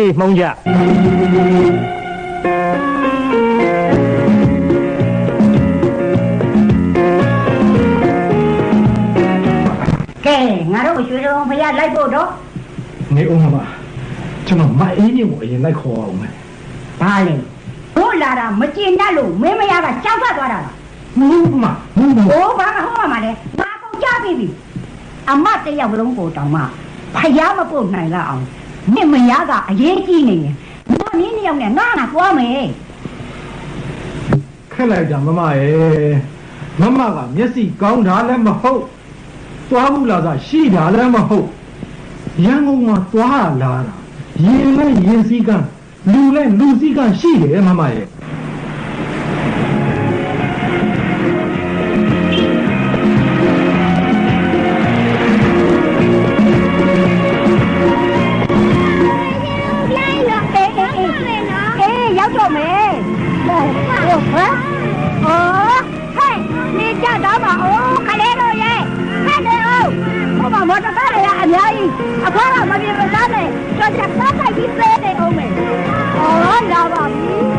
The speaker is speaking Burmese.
အေးမှုံးကြကဲငါတို့ရွှေတော်ဖရလိုက်ဖို့တော့နေအောင်ပါကျွန်တော်မအေးမြင့်ကိုအရင်လိုက်ခေါ်အောင်မယ်ဘာလဲတို့လာတာမကျင်တတ်လို့မင်းမရကကြောက်ထွက်သွားတာလားဘူးမဘူးဘူးဟိုဘာကဟောမှာလဲငါကုန်ကြပြီပြီအမတ်တယောက်လုံးကိုတောင်မှဖရမပုတ်နိုင်လောက်အောင် မင်းမရကအရေးကြီးနေရင်ငါမင်းနှစ်ယောက်နဲ့ငါငါသွားမယ်ခက်လိုက်တာမမရဲ့မမကမျက်စိကောင်းတာလည်းမဟုတ်သွားဘူးလားဆိုရှိတာလည်းမဟုတ်ရန်ကုန်မှာသွားလာတာရင်လည်းရင်စည်းကမ်းလူလည်းလူစည်းကမ်းရှိတယ်မမရဲ့ များကြီးအဖေကမပြေမသားနဲ့ကြောက်ချက်သားတိုက်ပြီးသေးနေအောင်မယ်အော်လာပါပြီ